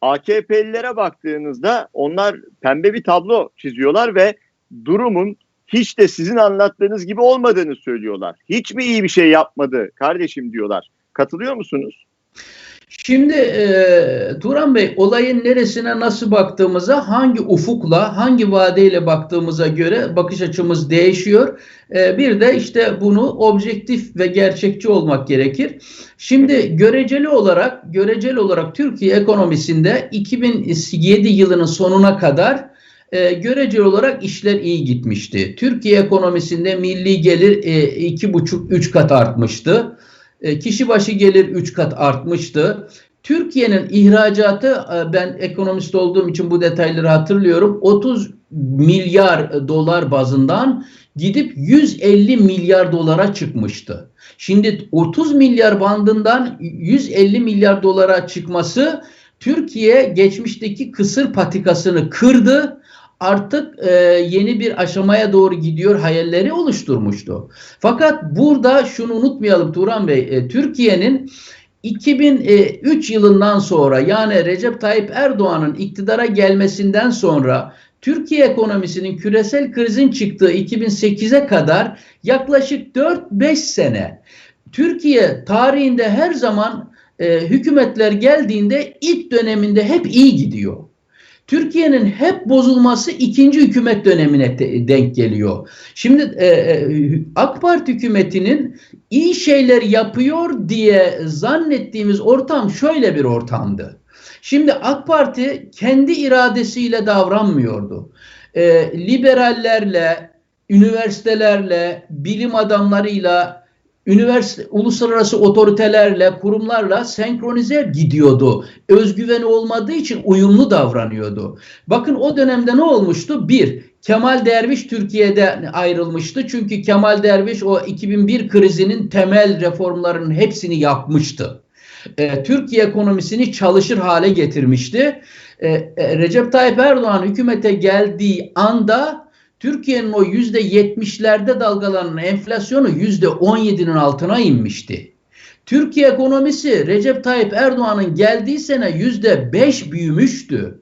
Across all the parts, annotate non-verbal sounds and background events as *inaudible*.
AKP'lilere baktığınızda onlar pembe bir tablo çiziyorlar ve durumun hiç de sizin anlattığınız gibi olmadığını söylüyorlar. Hiç mi iyi bir şey yapmadı kardeşim diyorlar. Katılıyor musunuz? Şimdi e, Turan Bey olayın neresine nasıl baktığımıza hangi ufukla hangi vadeyle baktığımıza göre bakış açımız değişiyor. E, bir de işte bunu objektif ve gerçekçi olmak gerekir. Şimdi göreceli olarak göreceli olarak Türkiye ekonomisinde 2007 yılının sonuna kadar e, göreceli olarak işler iyi gitmişti. Türkiye ekonomisinde milli gelir e, iki buçuk üç kat artmıştı. E, kişi başı gelir 3 kat artmıştı. Türkiye'nin ihracatı e, ben ekonomist olduğum için bu detayları hatırlıyorum. 30 milyar dolar bazından gidip 150 milyar dolara çıkmıştı. Şimdi 30 milyar bandından 150 milyar dolara çıkması Türkiye geçmişteki kısır patikasını kırdı artık e, yeni bir aşamaya doğru gidiyor hayalleri oluşturmuştu. Fakat burada şunu unutmayalım Turan Bey, e, Türkiye'nin 2003 yılından sonra yani Recep Tayyip Erdoğan'ın iktidara gelmesinden sonra Türkiye ekonomisinin küresel krizin çıktığı 2008'e kadar yaklaşık 4-5 sene Türkiye tarihinde her zaman e, hükümetler geldiğinde ilk döneminde hep iyi gidiyor. Türkiye'nin hep bozulması ikinci hükümet dönemine denk geliyor. Şimdi e, e, AK Parti hükümetinin iyi şeyler yapıyor diye zannettiğimiz ortam şöyle bir ortamdı. Şimdi AK Parti kendi iradesiyle davranmıyordu. E, liberallerle, üniversitelerle, bilim adamlarıyla üniversite, uluslararası otoritelerle, kurumlarla senkronize gidiyordu. Özgüveni olmadığı için uyumlu davranıyordu. Bakın o dönemde ne olmuştu? Bir, Kemal Derviş Türkiye'de ayrılmıştı. Çünkü Kemal Derviş o 2001 krizinin temel reformlarının hepsini yapmıştı. Ee, Türkiye ekonomisini çalışır hale getirmişti. Ee, e, Recep Tayyip Erdoğan hükümete geldiği anda Türkiye'nin o yüzde yetmişlerde dalgalanan enflasyonu yüzde on yedinin altına inmişti. Türkiye ekonomisi Recep Tayyip Erdoğan'ın geldiği sene yüzde beş büyümüştü.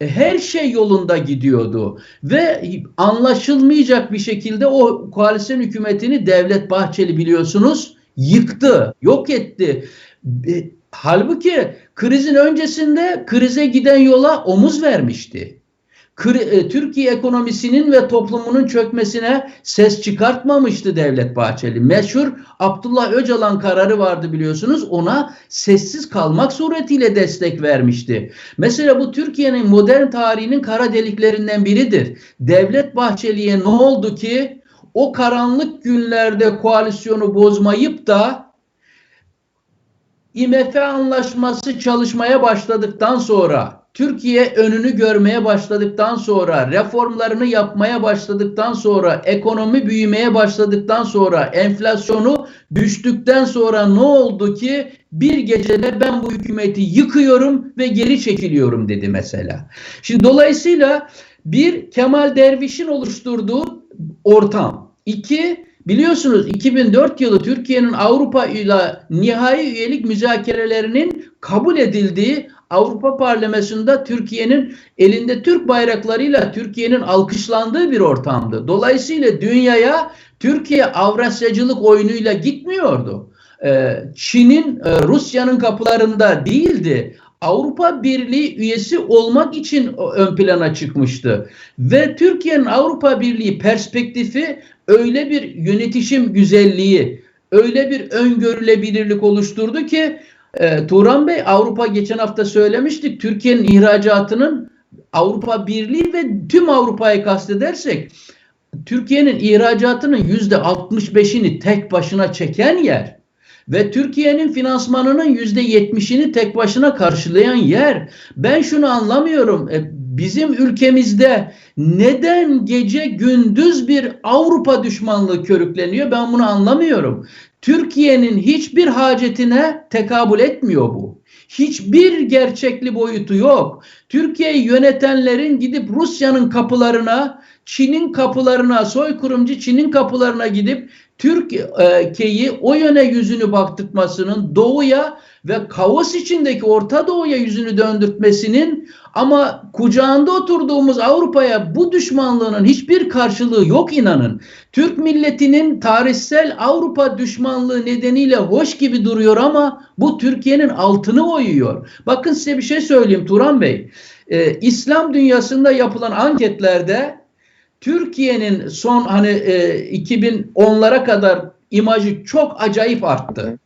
E, her şey yolunda gidiyordu ve anlaşılmayacak bir şekilde o koalisyon hükümetini Devlet Bahçeli biliyorsunuz yıktı, yok etti. E, halbuki krizin öncesinde krize giden yola omuz vermişti. E, Türkiye ekonomisinin ve toplumunun çökmesine ses çıkartmamıştı Devlet Bahçeli. Meşhur Abdullah Öcalan kararı vardı biliyorsunuz. Ona sessiz kalmak suretiyle destek vermişti. Mesela bu Türkiye'nin modern tarihinin kara deliklerinden biridir. Devlet Bahçeli'ye ne oldu ki o karanlık günlerde koalisyonu bozmayıp da IMF anlaşması çalışmaya başladıktan sonra Türkiye önünü görmeye başladıktan sonra, reformlarını yapmaya başladıktan sonra, ekonomi büyümeye başladıktan sonra, enflasyonu düştükten sonra ne oldu ki bir gecede ben bu hükümeti yıkıyorum ve geri çekiliyorum dedi mesela. Şimdi dolayısıyla bir Kemal Derviş'in oluşturduğu ortam. İki biliyorsunuz 2004 yılı Türkiye'nin Avrupa ile nihai üyelik müzakerelerinin kabul edildiği Avrupa Parlamentosu'nda Türkiye'nin elinde Türk bayraklarıyla Türkiye'nin alkışlandığı bir ortamdı. Dolayısıyla dünyaya Türkiye Avrasyacılık oyunuyla gitmiyordu. Ee, Çin'in, e, Rusya'nın kapılarında değildi. Avrupa Birliği üyesi olmak için ön plana çıkmıştı. Ve Türkiye'nin Avrupa Birliği perspektifi öyle bir yönetişim güzelliği, öyle bir öngörülebilirlik oluşturdu ki e, Turan Bey Avrupa geçen hafta söylemiştik. Türkiye'nin ihracatının Avrupa Birliği ve tüm Avrupa'yı kastedersek Türkiye'nin ihracatının yüzde 65'ini tek başına çeken yer ve Türkiye'nin finansmanının yüzde yetmişini tek başına karşılayan yer. Ben şunu anlamıyorum. E, bizim ülkemizde neden gece gündüz bir Avrupa düşmanlığı körükleniyor? Ben bunu anlamıyorum. Türkiye'nin hiçbir hacetine tekabül etmiyor bu. Hiçbir gerçekli boyutu yok. Türkiye'yi yönetenlerin gidip Rusya'nın kapılarına, Çin'in kapılarına, soykırımcı Çin'in kapılarına gidip Türkiye'yi o yöne yüzünü baktırmasının doğuya ve kaos içindeki Orta Doğu'ya yüzünü döndürtmesinin ama kucağında oturduğumuz Avrupa'ya bu düşmanlığının hiçbir karşılığı yok inanın. Türk milletinin tarihsel Avrupa düşmanlığı nedeniyle hoş gibi duruyor ama bu Türkiye'nin altını oyuyor. Bakın size bir şey söyleyeyim Turan Bey. Ee, İslam dünyasında yapılan anketlerde Türkiye'nin son hani e, 2010'lara kadar imajı çok acayip arttı.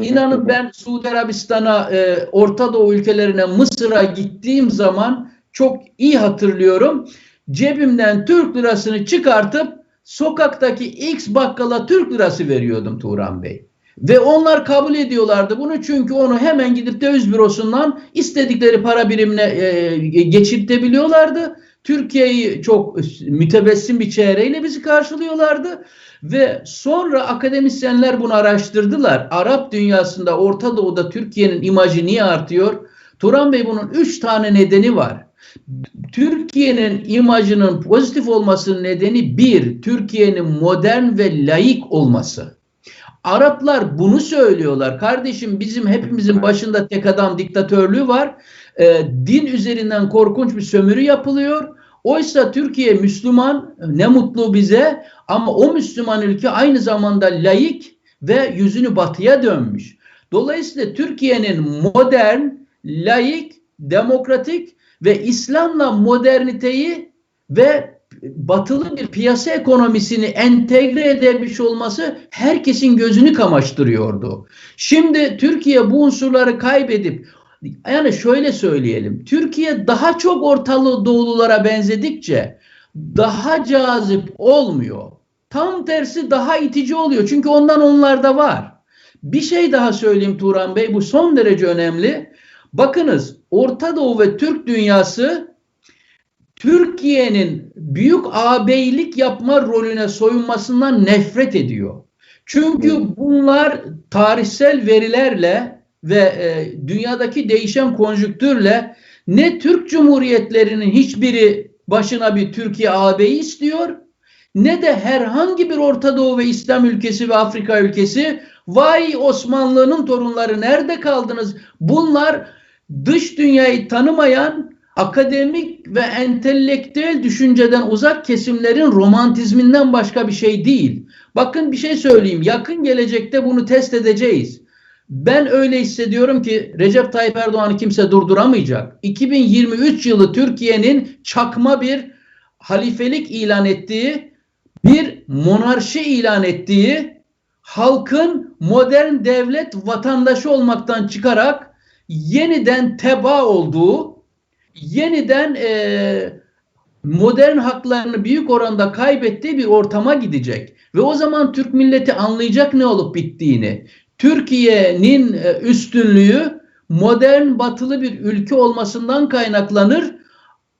İnanın ben Suudi Arabistan'a, e, Orta Doğu ülkelerine, Mısır'a gittiğim zaman çok iyi hatırlıyorum. Cebimden Türk lirasını çıkartıp sokaktaki X bakkala Türk lirası veriyordum Turan Bey. Ve onlar kabul ediyorlardı bunu çünkü onu hemen gidip döviz bürosundan istedikleri para birimine e, geçirtebiliyorlardı. Türkiye'yi çok mütebessim bir çeyreğiyle bizi karşılıyorlardı. Ve sonra akademisyenler bunu araştırdılar. Arap dünyasında, Orta Doğu'da Türkiye'nin imajı niye artıyor? Turan Bey bunun üç tane nedeni var. Türkiye'nin imajının pozitif olmasının nedeni bir, Türkiye'nin modern ve laik olması. Araplar bunu söylüyorlar. Kardeşim bizim hepimizin başında tek adam diktatörlüğü var. Ee, din üzerinden korkunç bir sömürü yapılıyor. Oysa Türkiye Müslüman ne mutlu bize ama o Müslüman ülke aynı zamanda laik ve yüzünü batıya dönmüş. Dolayısıyla Türkiye'nin modern, laik, demokratik ve İslam'la moderniteyi ve batılı bir piyasa ekonomisini entegre edebilmiş olması herkesin gözünü kamaştırıyordu. Şimdi Türkiye bu unsurları kaybedip yani şöyle söyleyelim. Türkiye daha çok ortalığı doğululara benzedikçe daha cazip olmuyor. Tam tersi daha itici oluyor. Çünkü ondan onlarda var. Bir şey daha söyleyeyim Turan Bey. Bu son derece önemli. Bakınız Orta Doğu ve Türk dünyası Türkiye'nin büyük ağabeylik yapma rolüne soyunmasından nefret ediyor. Çünkü bunlar tarihsel verilerle ve e, dünyadaki değişen konjüktürle ne Türk Cumhuriyetlerinin hiçbiri başına bir Türkiye ağabeyi istiyor ne de herhangi bir Orta Doğu ve İslam ülkesi ve Afrika ülkesi vay Osmanlı'nın torunları nerede kaldınız? Bunlar dış dünyayı tanımayan akademik ve entelektüel düşünceden uzak kesimlerin romantizminden başka bir şey değil. Bakın bir şey söyleyeyim. Yakın gelecekte bunu test edeceğiz. Ben öyle hissediyorum ki Recep Tayyip Erdoğan'ı kimse durduramayacak. 2023 yılı Türkiye'nin çakma bir halifelik ilan ettiği, bir monarşi ilan ettiği, halkın modern devlet vatandaşı olmaktan çıkarak yeniden teba olduğu, yeniden e, modern haklarını büyük oranda kaybettiği bir ortama gidecek. Ve o zaman Türk milleti anlayacak ne olup bittiğini. Türkiye'nin e, üstünlüğü modern batılı bir ülke olmasından kaynaklanır.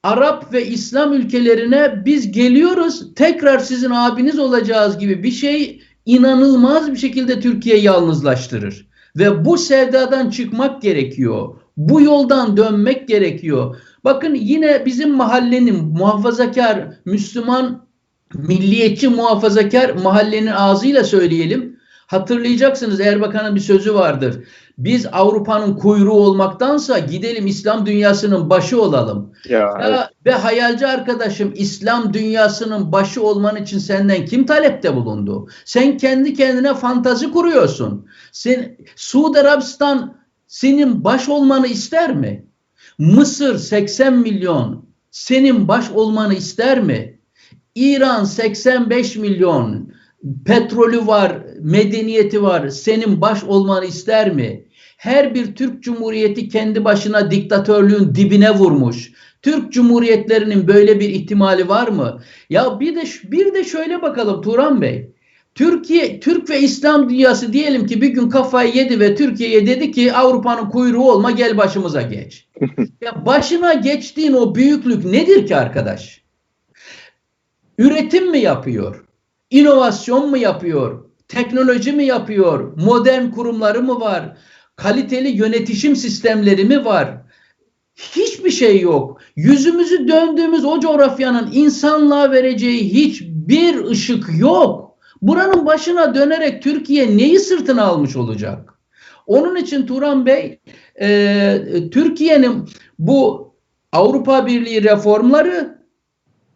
Arap ve İslam ülkelerine biz geliyoruz tekrar sizin abiniz olacağız gibi bir şey inanılmaz bir şekilde Türkiye'yi yalnızlaştırır. Ve bu sevdadan çıkmak gerekiyor. Bu yoldan dönmek gerekiyor. Bakın yine bizim mahallenin muhafazakar, Müslüman, milliyetçi muhafazakar mahallenin ağzıyla söyleyelim. Hatırlayacaksınız Erbakan'ın bir sözü vardır. Biz Avrupa'nın kuyruğu olmaktansa gidelim İslam dünyasının başı olalım. Ya, ya evet. Ve hayalci arkadaşım İslam dünyasının başı olman için senden kim talepte bulundu? Sen kendi kendine fantazi kuruyorsun. Sen Suudi Arabistan senin baş olmanı ister mi? Mısır 80 milyon senin baş olmanı ister mi? İran 85 milyon petrolü var, medeniyeti var. Senin baş olmanı ister mi? Her bir Türk Cumhuriyeti kendi başına diktatörlüğün dibine vurmuş. Türk Cumhuriyetlerinin böyle bir ihtimali var mı? Ya bir de bir de şöyle bakalım Turan Bey. Türkiye, Türk ve İslam dünyası diyelim ki bir gün kafayı yedi ve Türkiye'ye dedi ki Avrupa'nın kuyruğu olma gel başımıza geç. *laughs* ya başına geçtiğin o büyüklük nedir ki arkadaş? Üretim mi yapıyor? İnovasyon mu yapıyor? Teknoloji mi yapıyor? Modern kurumları mı var? Kaliteli yönetişim sistemleri mi var? Hiçbir şey yok. Yüzümüzü döndüğümüz o coğrafyanın insanlığa vereceği hiçbir ışık yok. Buranın başına dönerek Türkiye neyi sırtına almış olacak? Onun için Turan Bey e, Türkiye'nin bu Avrupa Birliği reformları,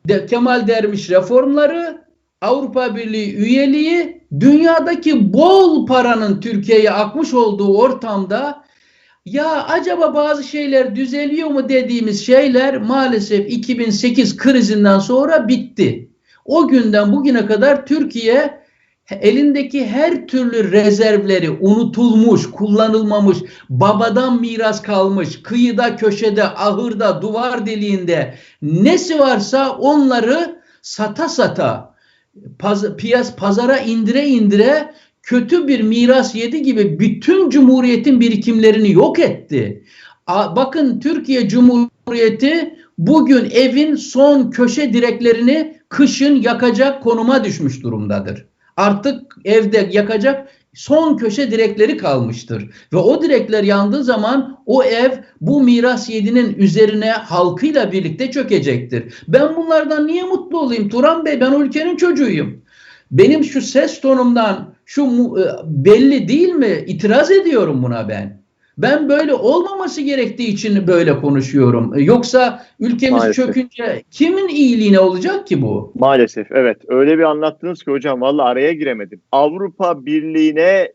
de, Kemal Derviş reformları, Avrupa Birliği üyeliği, dünyadaki bol paranın Türkiye'ye akmış olduğu ortamda ya acaba bazı şeyler düzeliyor mu dediğimiz şeyler maalesef 2008 krizinden sonra bitti. O günden bugüne kadar Türkiye elindeki her türlü rezervleri unutulmuş, kullanılmamış, babadan miras kalmış, kıyıda, köşede, ahırda, duvar deliğinde nesi varsa onları sata sata paz, piyas pazara indire indire kötü bir miras yedi gibi bütün cumhuriyetin birikimlerini yok etti. A, bakın Türkiye Cumhuriyeti bugün evin son köşe direklerini kışın yakacak konuma düşmüş durumdadır. Artık evde yakacak son köşe direkleri kalmıştır. Ve o direkler yandığı zaman o ev bu miras yedinin üzerine halkıyla birlikte çökecektir. Ben bunlardan niye mutlu olayım? Turan Bey ben ülkenin çocuğuyum. Benim şu ses tonumdan şu e, belli değil mi? İtiraz ediyorum buna ben. Ben böyle olmaması gerektiği için böyle konuşuyorum. Yoksa ülkemiz Maalesef. çökünce kimin iyiliğine olacak ki bu? Maalesef evet. Öyle bir anlattınız ki hocam valla araya giremedim. Avrupa Birliği'ne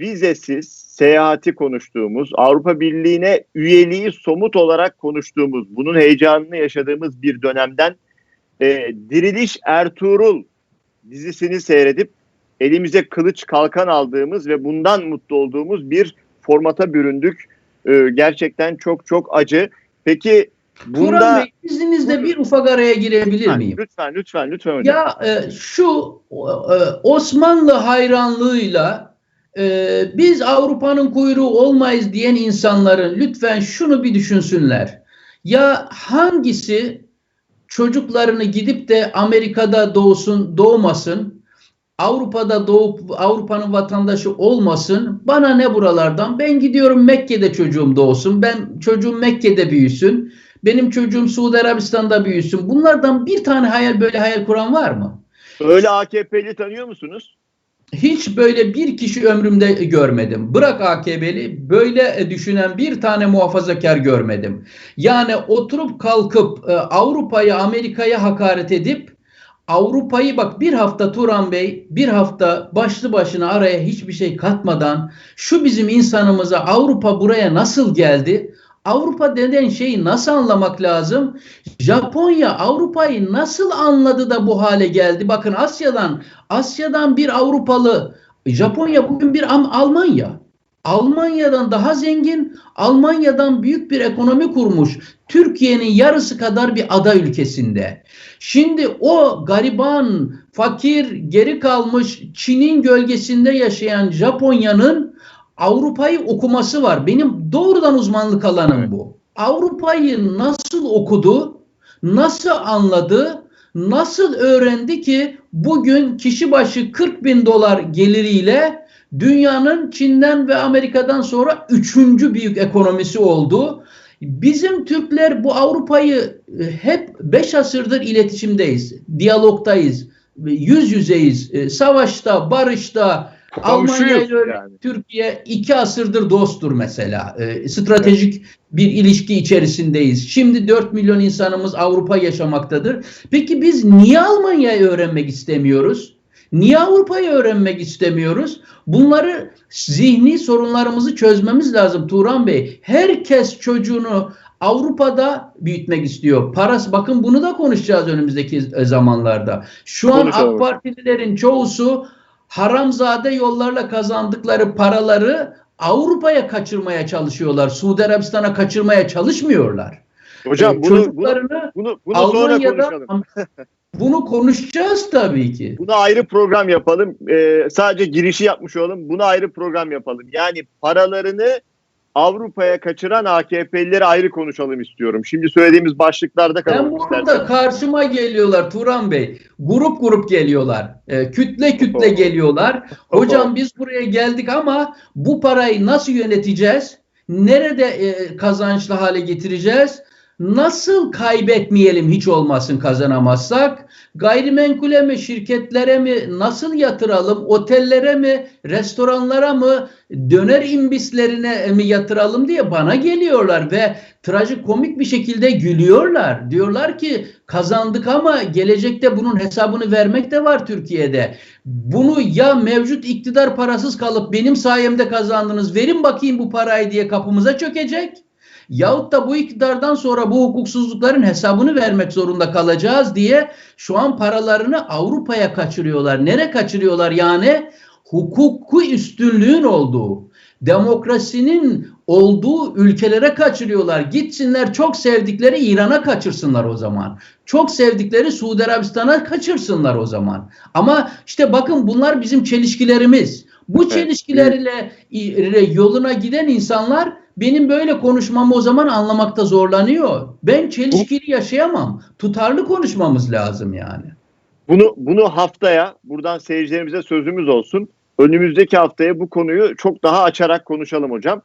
vizesiz seyahati konuştuğumuz, Avrupa Birliği'ne üyeliği somut olarak konuştuğumuz, bunun heyecanını yaşadığımız bir dönemden e, Diriliş Ertuğrul dizisini seyredip elimize kılıç kalkan aldığımız ve bundan mutlu olduğumuz bir formata büründük. E, gerçekten çok çok acı. Peki Turan bunda... Bey izninizle bir ufak araya girebilir Lütfen, miyim? lütfen, lütfen, lütfen hocam. Ya e, şu e, Osmanlı hayranlığıyla e, biz Avrupa'nın kuyruğu olmayız diyen insanların lütfen şunu bir düşünsünler. Ya hangisi çocuklarını gidip de Amerika'da doğsun, doğmasın, Avrupa'da doğup Avrupa'nın vatandaşı olmasın. Bana ne buralardan? Ben gidiyorum Mekke'de çocuğum doğsun. Ben çocuğum Mekke'de büyüsün. Benim çocuğum Suudi Arabistan'da büyüsün. Bunlardan bir tane hayal böyle hayal kuran var mı? Öyle AKP'li tanıyor musunuz? Hiç böyle bir kişi ömrümde görmedim. Bırak AKP'li böyle düşünen bir tane muhafazakar görmedim. Yani oturup kalkıp e, Avrupa'ya, Amerika'ya hakaret edip Avrupa'yı bak bir hafta Turan Bey bir hafta başlı başına araya hiçbir şey katmadan şu bizim insanımıza Avrupa buraya nasıl geldi? Avrupa denen şeyi nasıl anlamak lazım? Japonya Avrupa'yı nasıl anladı da bu hale geldi? Bakın Asya'dan Asya'dan bir Avrupalı Japonya bugün bir Almanya. Almanya'dan daha zengin, Almanya'dan büyük bir ekonomi kurmuş. Türkiye'nin yarısı kadar bir ada ülkesinde. Şimdi o gariban, fakir, geri kalmış Çin'in gölgesinde yaşayan Japonya'nın Avrupa'yı okuması var. Benim doğrudan uzmanlık alanım bu. Avrupa'yı nasıl okudu, nasıl anladı, nasıl öğrendi ki bugün kişi başı 40 bin dolar geliriyle dünyanın Çin'den ve Amerika'dan sonra üçüncü büyük ekonomisi oldu. Bizim Türkler bu Avrupa'yı hep beş asırdır iletişimdeyiz, diyalogdayız, yüz yüzeyiz, savaşta, barışta, Almanya ile yani. Türkiye iki asırdır dosttur mesela. E, stratejik bir ilişki içerisindeyiz. Şimdi 4 milyon insanımız Avrupa yaşamaktadır. Peki biz niye Almanya'yı öğrenmek istemiyoruz? Niye Avrupa'yı öğrenmek istemiyoruz? Bunları zihni sorunlarımızı çözmemiz lazım Turan Bey. Herkes çocuğunu Avrupa'da büyütmek istiyor. Parası bakın bunu da konuşacağız önümüzdeki zamanlarda. Şu an Konuşalım. AK Partililerin çoğusu haramzade yollarla kazandıkları paraları Avrupa'ya kaçırmaya çalışıyorlar. Suudi Arabistan'a kaçırmaya çalışmıyorlar. Hocam Ee, bunu, bunu, bunu, bunu sonra konuşalım. *laughs* bunu konuşacağız tabii ki. Buna ayrı program yapalım. Ee, sadece girişi yapmış olalım. Buna ayrı program yapalım. Yani paralarını Avrupa'ya kaçıran AKP'lileri ayrı konuşalım istiyorum. Şimdi söylediğimiz başlıklarda Ben kalalım burada isterseniz. karşıma geliyorlar Turan Bey. Grup grup geliyorlar. Ee, kütle kütle Oho. geliyorlar. Hocam biz buraya geldik ama bu parayı nasıl yöneteceğiz? Nerede e, kazançlı hale getireceğiz? Nasıl kaybetmeyelim hiç olmasın kazanamazsak? Gayrimenkule mi, şirketlere mi, nasıl yatıralım? Otellere mi, restoranlara mı, döner imbislerine mi yatıralım diye bana geliyorlar ve trajikomik bir şekilde gülüyorlar. Diyorlar ki kazandık ama gelecekte bunun hesabını vermek de var Türkiye'de. Bunu ya mevcut iktidar parasız kalıp benim sayemde kazandınız verin bakayım bu parayı diye kapımıza çökecek. Yahut da bu iktidardan sonra bu hukuksuzlukların hesabını vermek zorunda kalacağız diye şu an paralarını Avrupa'ya kaçırıyorlar. Nere kaçırıyorlar yani? Hukuku üstünlüğün olduğu, demokrasinin olduğu ülkelere kaçırıyorlar. Gitsinler çok sevdikleri İran'a kaçırsınlar o zaman. Çok sevdikleri Suudi Arabistan'a kaçırsınlar o zaman. Ama işte bakın bunlar bizim çelişkilerimiz. Bu çelişkilerle ile yoluna giden insanlar benim böyle konuşmamı o zaman anlamakta zorlanıyor. Ben çelişkili yaşayamam. Tutarlı konuşmamız lazım yani. Bunu bunu haftaya buradan seyircilerimize sözümüz olsun. Önümüzdeki haftaya bu konuyu çok daha açarak konuşalım hocam.